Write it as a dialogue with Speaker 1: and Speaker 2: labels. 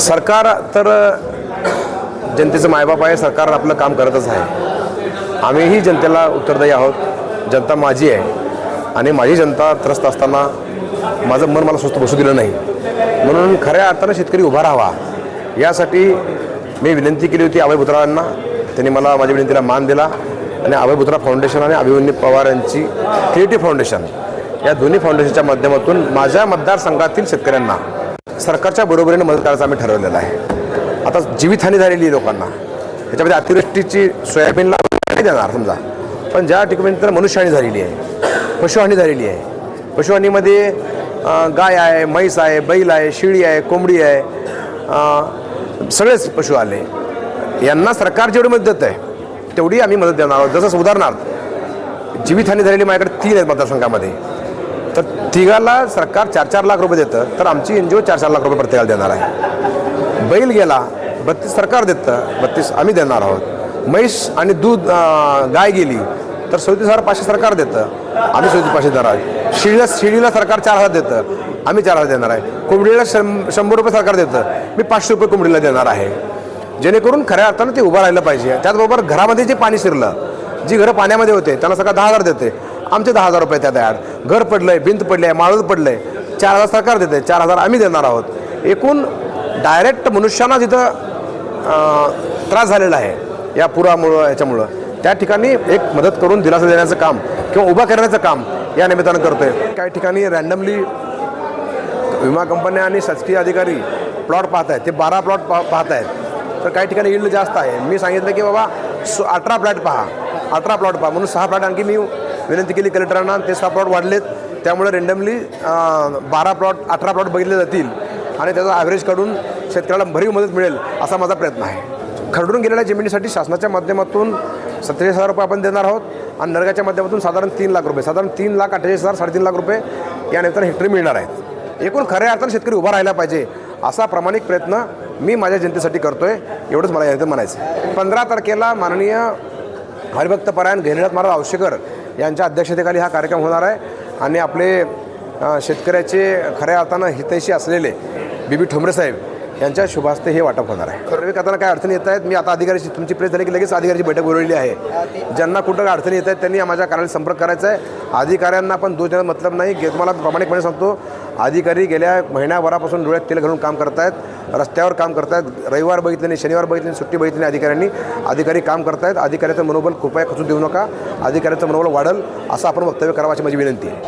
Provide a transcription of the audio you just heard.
Speaker 1: सरकार तर जनतेचं मायबाप आहे सरकार आपलं काम करतच आहे. आम्हीही जनतेला उत्तरदायी आहोत. जनता माझी आहे. आणि माझी जनता त्रस्त असताना माझं मन मला स्वस्त बसू दिलं नाही. म्हणून खऱ्या अर्थानं शेतकरी उभा राहावा. यासाठी मी विनंती केली होती अभय बुत्रांना. त्यांनी मला माझ्या विनंतीला मान दिला. आणि अभय बुत्रा फाउंडेशन आणि अभिमन्यू पवार यांची क्रिएटिव्ह फाउंडेशन या दोन्ही फाउंडेशनच्या माध्यमातून माझ्या मतदारसंघातील शेतकऱ्यांना सरकारच्या बरोबरीने मदत करायचं आम्ही ठरवलेलं आहे. आता जीवितहानी झालेली आहे लोकांना. त्याच्यामध्ये अतिवृष्टीची सोयाबीनला नाही देणार समजा. पण ज्या ठिकाणी तर मनुष्यहानी झालेली आहे पशुहानी झालेली आहे. पशुहानीमध्ये गाय आहे म्हैस आहे बैल आहे शिळी आहे कोंबडी आहे. सगळेच पशु आले. यांना सरकार जेवढी मदत देत आहे तेवढी आम्ही मदत देणार आहोत. जसं उदाहरणार्थ जीवितहानी झालेली माझ्याकडे तीन आहेत मतदारसंघामध्ये. तिघाला सरकार चार चार लाख रुपये देतं तर आमची एन जी ओ चार चार लाख रुपये प्रत्येकाला देणार आहे. बैल गेला बत्तीस सरकार देतं बत्तीस आम्ही देणार आहोत. म्हैस आणि दूध गाय गेली तर सदतीस हजार पाचशे सरकार देतं आम्ही सदतीस पाचशे देणार आहे शिळीला शिळीला सरकार चार हजार देतं आम्ही चार हजार देणार आहे. कोंबडीला शं शंभर रुपये सरकार देतं मी पाचशे रुपये कोंबडीला देणार आहे. जेणेकरून खऱ्या अर्थानं ते उभं राहिलं पाहिजे. त्याचबरोबर घरामध्ये जे पाणी शिरलं जी घरं पाण्यामध्ये होते त्यांना सगळं दहा हजार देते. आमचे दहा हजार रुपये त्यात ॲड घर पडलं आहे भिंत पडली आहे पडलं आहे चार हजार सरकार देते चार हजार आम्ही देणार आहोत. एकूण डायरेक्ट मनुष्यांना जिथं त्रास झालेला आहे या पुरामुळं याच्यामुळं त्या ठिकाणी एक मदत करून दिलासा देण्याचं काम किंवा उभा करण्याचं काम या निमित्तानं करतोय. काही ठिकाणी रँडमली विमा कंपन्या आणि शासकीय अधिकारी प्लॉट पाहत आहेत. ते बारा प्लॉट पा पाहत आहेत. तर काही ठिकाणी इल्ड जास्त आहे. मी सांगितलं की बाबा सो अठरा प्लॉट पहा. अठरा प्लॉट पहा. म्हणून सहा प्लॅट आणखी मी विनंती केली कलेक्टरांना ते सहा प्लॉट वाढलेत. त्यामुळे रेंडमली बारा प्लॉट अठरा प्लॉट बघितले जातील. आणि त्याचा ॲव्हरेज काढून शेतकऱ्याला भरीव मदत मिळेल असा माझा प्रयत्न आहे. खरडून गेलेल्या जमिनीसाठी शासनाच्या माध्यमातून सत्तेचाळीस हजार रुपये आपण देणार आहोत आणि नरगाच्या माध्यमातून साधारण तीन लाख रुपये साधारण तीन लाख अठ्ठेचाळीस हजार साडेतीन लाख रुपये यानंतर हेक्टरी मिळणार आहेत. एकूण खऱ्या अर्थानं शेतकरी उभा राहिला पाहिजे असा प्रामाणिक प्रयत्न मी माझ्या जनतेसाठी आहे एवढंच मला यानंतर म्हणायचं पंधरा तारखेला माननीय हरिभक्त परायण गहिनीनाथ महाराज आवश्यकर यांच्या अध्यक्षतेखाली हा कार्यक्रम होणार आहे. आणि आपले शेतकऱ्याचे खऱ्या अर्थानं हितैषी असलेले बीबी ठोंबरे साहेब यांच्या शुभास्ते हे वाटप होणार आहे. सर्वे करताना काय अडचणी येत आहेत? मी आता अधिकाऱ्याची तुमची प्रेस झाली की लगेच अधिकाऱ्याची बैठक बोलवलेली आहे. ज्यांना कुठं अडचणी येत आहेत त्यांनी माझ्या कार्यालयात संपर्क करायचा आहे. अधिकाऱ्यांना पण दोष देण्याचा मतलब नाही. गे- तुम्हाला प्रामाणिकपणे सांगतो अधिकारी गेल्या महिन्याभरापासून डोळ्यात तेल घालून काम करतायत रस्त्यावर काम करतायत रविवार बघितले नाही शनिवार बघितले नाही सुट्टी बघितली नाही अधिकाऱ्यांनी. अधिकारी काम करतायत अधिकाऱ्याचं मनोबल कृपया खचून देऊ नका. अधिकाऱ्याचं मनोबल वाढल असं आपण वक्तव्य करावं अशी माझी विनंती आहे.